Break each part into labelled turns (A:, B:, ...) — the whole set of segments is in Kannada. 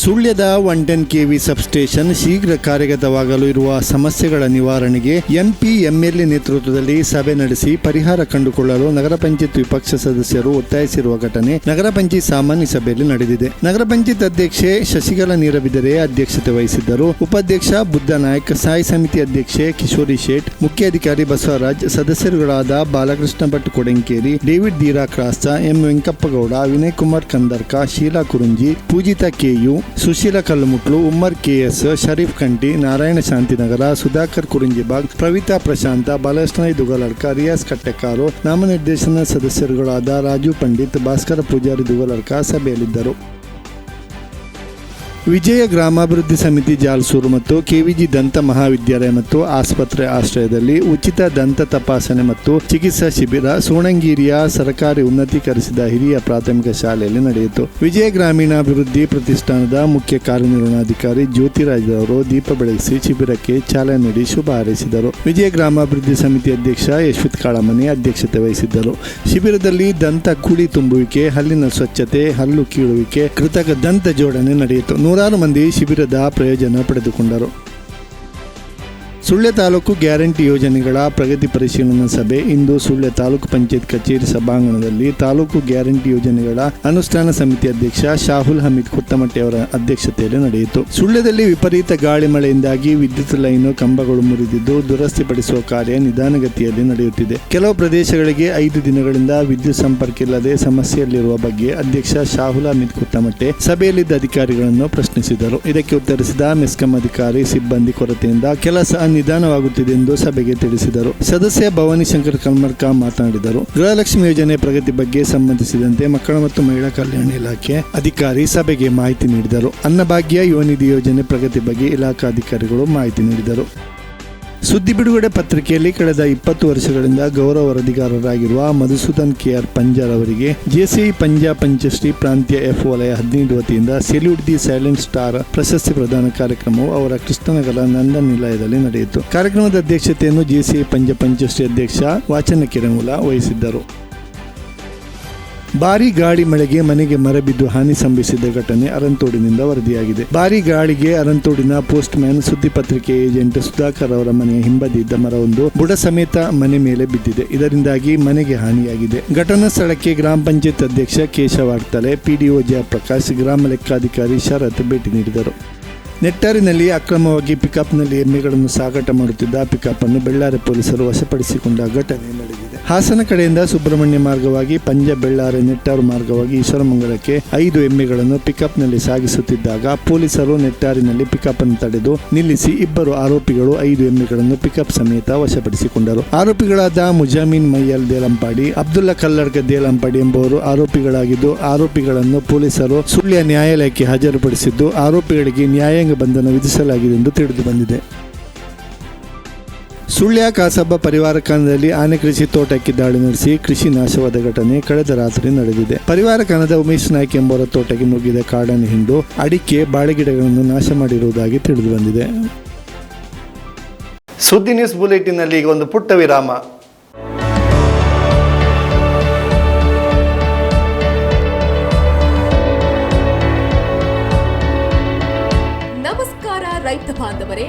A: ಸುಳ್ಯದ ಒನ್ ಟೆನ್ ಕೆವಿ ಸಬ್ಸ್ಟೇಷನ್ ಶೀಘ್ರ ಕಾರ್ಯಗತವಾಗಲು ಇರುವ ಸಮಸ್ಯೆಗಳ ನಿವಾರಣೆಗೆ ಎಂಪಿ ಎಂಎಲ್ಎ ನೇತೃತ್ವದಲ್ಲಿ ಸಭೆ ನಡೆಸಿ ಪರಿಹಾರ ಕಂಡುಕೊಳ್ಳಲು ನಗರ ಪಂಚಾಯತ್ ವಿಪಕ್ಷ ಸದಸ್ಯರು ಒತ್ತಾಯಿಸಿರುವ ಘಟನೆ ನಗರ ಪಂಚಾಯತ್ ಸಾಮಾನ್ಯ ಸಭೆಯಲ್ಲಿ ನಡೆದಿದೆ. ನಗರ ಪಂಚಾಯತ್ ಅಧ್ಯಕ್ಷೆ ಶಶಿಕಲಾ ನೀರಬಿದರೆ ಅಧ್ಯಕ್ಷತೆ ವಹಿಸಿದ್ದರು. ಉಪಾಧ್ಯಕ್ಷ ಬುದ್ಧ ನಾಯಕ್ ಸಾಯಿ ಸಮಿತಿ ಅಧ್ಯಕ್ಷೆ ಕಿಶೋರಿ ಶೇಟ್, ಮುಖ್ಯಾಧಿಕಾರಿ Basavaraj, ಸದಸ್ಯರುಗಳಾದ Balakrishna Bhat Kodenkeri, David Deera Crasta M Venkappagowda, Vinay Kumar Kandarka, Sheela Kurunji, Poojitha K U Susheela Kallumutlu Ummar K S, Sharif Kanti Narayana Shantinagar, Sudhakar Kurunjibag, Pravitha Prashanth ಬಾಲಕೃಷ್ಣಯ್ Dugaladka Riyaz ಕಟ್ಟೆಕಾರು, ನಾಮನಿರ್ದೇಶನ ಸದಸ್ಯರುಗಳಾದ ರಾಜು ಪಂಡಿತ್, ಭಾಸ್ಕರ ಪೂಜಾರಿ ದುಗಲಡ್ಕ ಸಭೆಯಲ್ಲಿದ್ದರು. ವಿಜಯ ಗ್ರಾಮಾಭಿವೃದ್ಧಿ ಸಮಿತಿ ಜಾಲ್ಸೂರು ಮತ್ತು ಕೆವಿಜಿ ದಂತ ಮಹಾವಿದ್ಯಾಲಯ ಮತ್ತು ಆಸ್ಪತ್ರೆ ಆಶ್ರಯದಲ್ಲಿ ಉಚಿತ ದಂತ ತಪಾಸಣೆ ಮತ್ತು ಚಿಕಿತ್ಸಾ ಶಿಬಿರ ಸೋಣಂಗೇರಿಯ ಸರ್ಕಾರಿ ಉನ್ನತೀಕರಿಸಿದ ಹಿರಿಯ ಪ್ರಾಥಮಿಕ ಶಾಲೆಯಲ್ಲಿ ನಡೆಯಿತು. ವಿಜಯ ಗ್ರಾಮೀಣಾಭಿವೃದ್ಧಿ ಪ್ರತಿಷ್ಠಾನದ ಮುಖ್ಯ ಕಾರ್ಯನಿರ್ವಹಣಾಧಿಕಾರಿ ಜ್ಯೋತಿರಾಜ್ ಅವರು ದೀಪ ಬೆಳಗಿಸಿ ಶಿಬಿರಕ್ಕೆ ಚಾಲನೆ ನೀಡಿ ಶುಭ ಹಾರೈಸಿದರು. ವಿಜಯ ಗ್ರಾಮಾಭಿವೃದ್ಧಿ ಸಮಿತಿ ಅಧ್ಯಕ್ಷ ಯಶ್ವಿತ್ ಕಾಳಮನಿ ಅಧ್ಯಕ್ಷತೆ ವಹಿಸಿದ್ದರು. ಶಿಬಿರದಲ್ಲಿ ದಂತ ಕುಳಿ ತುಂಬುವಿಕೆ, ಹಲ್ಲಿನ ಸ್ವಚ್ಛತೆ, ಹಲ್ಲು ಕೀಳುವಿಕೆ, ಕೃತಕ ದಂತ ಜೋಡಣೆ ನಡೆಯಿತು. ನೂರಾರು ಮಂದಿ ಶಿಬಿರದ ಪ್ರಯೋಜನ ಪಡೆದುಕೊಂಡರು. ಸುಳ್ಯ ತಾಲೂಕು ಗ್ಯಾರಂಟಿ ಯೋಜನೆಗಳ ಪ್ರಗತಿ ಪರಿಶೀಲನಾ ಸಭೆ ಇಂದು ಸುಳ್ಯ ತಾಲೂಕು ಪಂಚಾಯತ್ ಕಚೇರಿ ಸಭಾಂಗಣದಲ್ಲಿ ತಾಲೂಕು ಗ್ಯಾರಂಟಿ ಯೋಜನೆಗಳ ಅನುಷ್ಠಾನ ಸಮಿತಿ ಅಧ್ಯಕ್ಷ ಶಾಹುಲ್ ಹಮೀದ್ ಕುತ್ತಮಟ್ಟಿ ಅಧ್ಯಕ್ಷತೆಯಲ್ಲಿ ನಡೆಯಿತು. ಸುಳ್ಯದಲ್ಲಿ ವಿಪರೀತ ಗಾಳಿ ಮಳೆಯಿಂದಾಗಿ ವಿದ್ಯುತ್ ಲೈನು ಕಂಬಗಳು ಮುರಿದಿದ್ದು ದುರಸ್ತಿಪಡಿಸುವ ಕಾರ್ಯ ನಿಧಾನಗತಿಯಲ್ಲಿ ನಡೆಯುತ್ತಿದೆ. ಕೆಲವು ಪ್ರದೇಶಗಳಿಗೆ ಐದು ದಿನಗಳಿಂದ ವಿದ್ಯುತ್ ಸಂಪರ್ಕ ಇಲ್ಲದೆ ಸಮಸ್ಯೆಯಲ್ಲಿರುವ ಬಗ್ಗೆ ಅಧ್ಯಕ್ಷ ಶಾಹುಲ್ ಹಮೀದ್ ಕುತ್ತಮಟ್ಟೆ ಸಭೆಯಲ್ಲಿದ್ದ ಅಧಿಕಾರಿಗಳನ್ನು ಪ್ರಶ್ನಿಸಿದರು. ಇದಕ್ಕೆ ಉತ್ತರಿಸಿದ ಮೆಸ್ಕಾಂ ಅಧಿಕಾರಿ, ಸಿಬ್ಬಂದಿ ಕೊರತೆಯಿಂದ ಕೆಲಸ ನಿಧಾನವಾಗುತ್ತಿದೆ ಎಂದು ಸಭೆಗೆ ತಿಳಿಸಿದರು. ಸದಸ್ಯ ಭವಾನಿ ಶಂಕರ್ ಕಲ್ಮರ್ಕ ಮಾತನಾಡಿದರು. ಗೃಹಲಕ್ಷ್ಮಿ ಯೋಜನೆ ಪ್ರಗತಿ ಬಗ್ಗೆ ಸಂಬಂಧಿಸಿದಂತೆ ಮಕ್ಕಳ ಮತ್ತು ಮಹಿಳಾ ಕಲ್ಯಾಣ ಇಲಾಖೆ ಅಧಿಕಾರಿ ಸಭೆಗೆ ಮಾಹಿತಿ ನೀಡಿದರು. ಅನ್ನಭಾಗ್ಯ ಯುವನಿಧಿ ಯೋಜನೆ ಪ್ರಗತಿ ಬಗ್ಗೆ ಇಲಾಖಾ ಅಧಿಕಾರಿಗಳು ಮಾಹಿತಿ ನೀಡಿದರು. ಸುದ್ದಿ ಬಿಡುಗಡೆ ಪತ್ರಿಕೆಯಲ್ಲಿ ಕಳೆದ ಇಪ್ಪತ್ತು ವರ್ಷಗಳಿಂದ ಗೌರವ ವರದಿಗಾರರಾಗಿರುವ ಮಧುಸೂದನ್ ಕೆಆರ್ ಪಂಜಾರ್ ಅವರಿಗೆ ಜೆಸಿಐ ಪಂಜಾಬ್ ಪಂಚಶ್ರೀ ಪ್ರಾಂತ್ಯ ಎಫ್ ವಲಯ ಹದಿನೈದು ವತಿಯಿಂದ ಸೆಲ್ಯೂಟ್ ದಿ ಸೈಲೆಂಟ್ ಸ್ಟಾರ್ ಪ್ರಶಸ್ತಿ ಪ್ರದಾನ ಕಾರ್ಯಕ್ರಮವು ಅವರ ಕೃಷ್ಣನಗರ ನಂದನ್ ನಿಲಯದಲ್ಲಿ ನಡೆಯಿತು. ಕಾರ್ಯಕ್ರಮದ ಅಧ್ಯಕ್ಷತೆಯನ್ನು ಜೆಸಿಐ ಪಂಜಾಬ್ ಪಂಚಶ್ರೀ ಅಧ್ಯಕ್ಷ ವಾಚನ ಕಿರಮೂಲ ವಹಿಸಿದ್ದರು. ಭಾರಿ ಗಾಳಿ ಮಳೆಗೆ ಮನೆಗೆ ಮರ ಬಿದ್ದು ಹಾನಿ ಸಂಭವಿಸಿದ ಘಟನೆ ಅರಂತೋಡಿನಿಂದ ವರದಿಯಾಗಿದೆ. ಭಾರಿ ಗಾಳಿಗೆ ಅರಂತೋಡಿನ ಪೋಸ್ಟ್ ಮ್ಯಾನ್ ಸುದ್ದಿ ಪತ್ರಿಕೆ ಏಜೆಂಟ್ ಸುಧಾಕರ್ ಅವರ ಮನೆಯ ಹಿಂಬದಿದ್ದ ಮರವೊಂದು ಬುಡ ಸಮೇತ ಮನೆ ಮೇಲೆ ಬಿದ್ದಿದೆ. ಇದರಿಂದಾಗಿ ಮನೆಗೆ ಹಾನಿಯಾಗಿದೆ. ಘಟನಾ ಸ್ಥಳಕ್ಕೆ ಗ್ರಾಮ ಪಂಚಾಯತ್ ಅಧ್ಯಕ್ಷ ಕೇಶವಾಡ್ತಲೆ ಪಿಡಿಒ ಜಯಪ್ರಕಾಶ್, ಗ್ರಾಮ ಲೆಕ್ಕಾಧಿಕಾರಿ ಶರತ್ ಭೇಟಿ ನೀಡಿದರು. ನೆಟ್ಟಾರಿನಲ್ಲಿ ಅಕ್ರಮವಾಗಿ ಪಿಕಪ್ನಲ್ಲಿ ಎಮ್ಮೆಗಳನ್ನು ಸಾಗಾಟ ಮಾಡುತ್ತಿದ್ದ ಪಿಕಪ್ ಅನ್ನು ಬೆಳ್ಳಾರೆ ಪೊಲೀಸರು ವಶಪಡಿಸಿಕೊಂಡ ಘಟನೆ ನಡೆದಿದೆ. ಹಾಸನ ಕಡೆಯಿಂದ ಸುಬ್ರಹ್ಮಣ್ಯ ಮಾರ್ಗವಾಗಿ ಪಂಜ ಬೆಳ್ಳಾರೆ ನೆಟ್ಟಾರು ಮಾರ್ಗವಾಗಿ ಈಶ್ವರಮಂಗಲಕ್ಕೆ ಐದು ಎಮ್ಮೆಗಳನ್ನು ಪಿಕಪ್ನಲ್ಲಿ ಸಾಗಿಸುತ್ತಿದ್ದಾಗ ಪೊಲೀಸರು ನೆಟ್ಟಾರಿನಲ್ಲಿ ಪಿಕಪ್ ಅನ್ನು ತಡೆದು ನಿಲ್ಲಿಸಿ ಇಬ್ಬರು ಆರೋಪಿಗಳು ಐದು ಎಮ್ಮೆಗಳನ್ನು ಪಿಕಪ್ ಸಮೇತ ವಶಪಡಿಸಿಕೊಂಡರು. ಆರೋಪಿಗಳಾದ ಮುಜಾಮೀನ್ ಮೈಯಲ್ ದೇಲಂಪಾಡಿ, ಅಬ್ದುಲ್ಲಾ ಕಲ್ಲಡ್ಗ ದೇಲಂಪಾಡಿ ಎಂಬುವರು ಆರೋಪಿಗಳಾಗಿದ್ದು, ಆರೋಪಿಗಳನ್ನು ಪೊಲೀಸರು ಸುಳ್ಯ ನ್ಯಾಯಾಲಯಕ್ಕೆ ಹಾಜರುಪಡಿಸಿದ್ದು, ಆರೋಪಿಗಳಿಗೆ ನ್ಯಾಯಾಂಗ ಬಂಧನ ವಿಧಿಸಲಾಗಿದೆ ಎಂದು ತಿಳಿದು ಬಂದಿದೆ. ಸುಳ್ಯ ಕಾಸಬ್ಬ ಪರಿವಾರ ಕಾನದಲ್ಲಿ ಆನೆ ಕೃಷಿ ತೋಟಕ್ಕೆ ದಾಳಿ ನಡೆಸಿ ಕೃಷಿ ನಾಶವಾದ ಘಟನೆ ಕಳೆದ ರಾತ್ರಿ ನಡೆದಿದೆ. ಪರಿವಾರ ಕಾನದ ಉಮೇಶ್ ನಾಯ್ಕ್ ಎಂಬುವರ ತೋಟಕ್ಕೆ ನುಗ್ಗಿದ ಕಾಡನ್ನು ಹಿಂದು ಅಡಿಕೆ ಬಾಳೆಗಿಡಗಳನ್ನು ನಾಶ ಮಾಡಿರುವುದಾಗಿ ತಿಳಿದು ಬಂದಿದೆ.
B: ಸುದ್ದಿ ನ್ಯೂಸ್ ಬುಲೆಟಿನ್ನಲ್ಲಿ ಈಗ ಒಂದು ಪುಟ್ಟ ವಿರಾಮ.
C: ನಮಸ್ಕಾರ ರೈತ ಬಾಂಧವರೇ.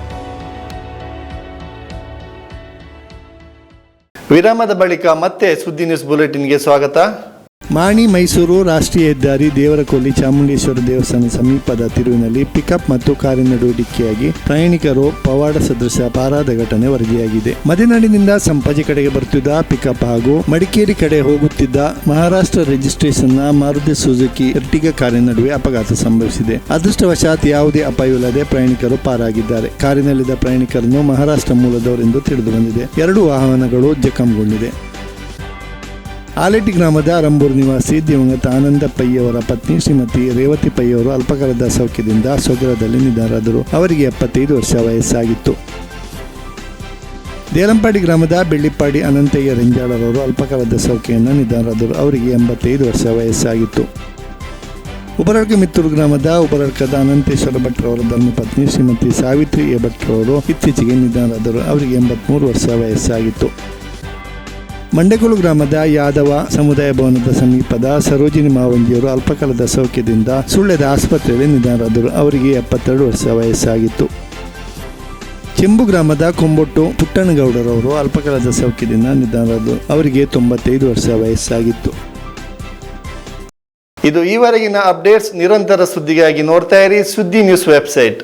B: ವಿರಾಮದ ಬಳಿಕ ಮತ್ತೆ ಸುದ್ದಿ ನ್ಯೂಸ್ ಬುಲೆಟಿನ್ಗೆ ಸ್ವಾಗತ.
A: ಮಾಣಿ ಮೈಸೂರು ರಾಷ್ಟ್ರೀಯ ಹೆದ್ದಾರಿ ದೇವರಕೊಲ್ಲಿ ಚಾಮುಂಡೇಶ್ವರ ದೇವಸ್ಥಾನ ಸಮೀಪದ ತಿರುವಿನಲ್ಲಿ ಪಿಕಪ್ ಮತ್ತು ಕಾರಿನ ನಡುವೆ ಡಿಕ್ಕಿಯಾಗಿ ಪ್ರಯಾಣಿಕರು ಪವಾಡ ಸದೃಶ ಪಾರಾದ ಘಟನೆ ವರದಿಯಾಗಿದೆ. ಮದೆನಾಡಿನಿಂದ ಸಂಪಾಜಿ ಕಡೆಗೆ ಬರುತ್ತಿದ್ದ ಪಿಕಪ್ ಹಾಗೂ ಮಡಿಕೇರಿ ಕಡೆ ಹೋಗುತ್ತಿದ್ದ ಮಹಾರಾಷ್ಟ್ರ ರಿಜಿಸ್ಟ್ರೇಷನ್ನ ಮಾರುತಿ ಸುಜುಕಿ ಎರ್ಟಿಗ ಕಾರಿನ ನಡುವೆ ಅಪಘಾತ ಸಂಭವಿಸಿದೆ. ಅದೃಷ್ಟವಶಾತ್ ಯಾವುದೇ ಅಪಾಯವಿಲ್ಲದೆ ಪ್ರಯಾಣಿಕರು ಪಾರಾಗಿದ್ದಾರೆ. ಕಾರಿನಲ್ಲಿದ್ದ ಪ್ರಯಾಣಿಕರನ್ನು ಮಹಾರಾಷ್ಟ್ರ ಮೂಲದವರೆಂದು ತಿಳಿದು ಬಂದಿದೆ ಎರಡು ವಾಹನಗಳು ಜಖಂಗೊಂಡಿದೆ. ಆಲೆಟಿ ಗ್ರಾಮದ ರಂಬೂರು ನಿವಾಸಿ ದಿವಂಗತ ಆನಂದ ಪೈಯವರ ಪತ್ನಿ ಶ್ರೀಮತಿ ರೇವತಿ ಪೈಯವರು ಅಲ್ಪಕಾಲದ ಸೌಖ್ಯದಿಂದ ಸ್ವಗ್ರಹದಲ್ಲಿ ನಿಧನರಾದರು. ಅವರಿಗೆ ಎಪ್ಪತ್ತೈದು ವರ್ಷ ವಯಸ್ಸಾಗಿತ್ತು. ದೇಲಂಪಾಡಿ ಗ್ರಾಮದ ಬೆಳ್ಳಿಪ್ಪಾಡಿ ಅನಂತಯ್ಯ ರಂಜಾಳರವರು ಅಲ್ಪಕಾಲದ ಸೌಖ್ಯದಿಂದ ನಿಧನರಾದರು. ಅವರಿಗೆ ಎಂಬತ್ತೈದು ವರ್ಷ ವಯಸ್ಸಾಗಿತ್ತು. ಉಪರಳ್ಕ ಮಿತ್ತೂರು ಗ್ರಾಮದ ಉಬರಡ್ಕದ ಅನಂತೇಶ್ವರ ಭಟ್ರವರ ಧರ್ಮಪತ್ನಿ ಶ್ರೀಮತಿ ಸಾವಿತ್ರಿ ಎ ಭಟ್ರವರು ಇತ್ತೀಚೆಗೆ ನಿಧನರಾದರು. ಅವರಿಗೆ ಎಂಬತ್ಮೂರು ವರ್ಷ ವಯಸ್ಸಾಗಿತ್ತು. ಮಂಡೆಗೋಳು ಗ್ರಾಮದ ಯಾದವ ಸಮುದಾಯ ಭವನದ ಸಮೀಪದ ಸರೋಜಿನಿ ಮಾವಂಜಿಯವರು ಅಲ್ಪಕಾಲದ ಸೌಖ್ಯದಿಂದ ಸುಳ್ಯದ ಆಸ್ಪತ್ರೆಯಲ್ಲಿ ನಿಧನರಾದರು. ಅವರಿಗೆ ಎಪ್ಪತ್ತೆರಡು ವರ್ಷ ವಯಸ್ಸಾಗಿತ್ತು. ಚೆಂಬು ಗ್ರಾಮದ ಕೊಂಬೊಟ್ಟು ಪುಟ್ಟಣಗೌಡರವರು ಅಲ್ಪಕಾಲದ ಸೌಖ್ಯದಿಂದ ನಿಧನರಾದರು. ಅವರಿಗೆ ತೊಂಬತ್ತೈದು ವರ್ಷ ವಯಸ್ಸಾಗಿತ್ತು.
B: ಇದು ಈವರೆಗಿನ ಅಪ್ಡೇಟ್ಸ್ ನಿರಂತರ ಸುದ್ದಿಗಾಗಿ ನೋಡ್ತಾ ಇರಿ ಸುದ್ದಿ ನ್ಯೂಸ್ ವೆಬ್ಸೈಟ್.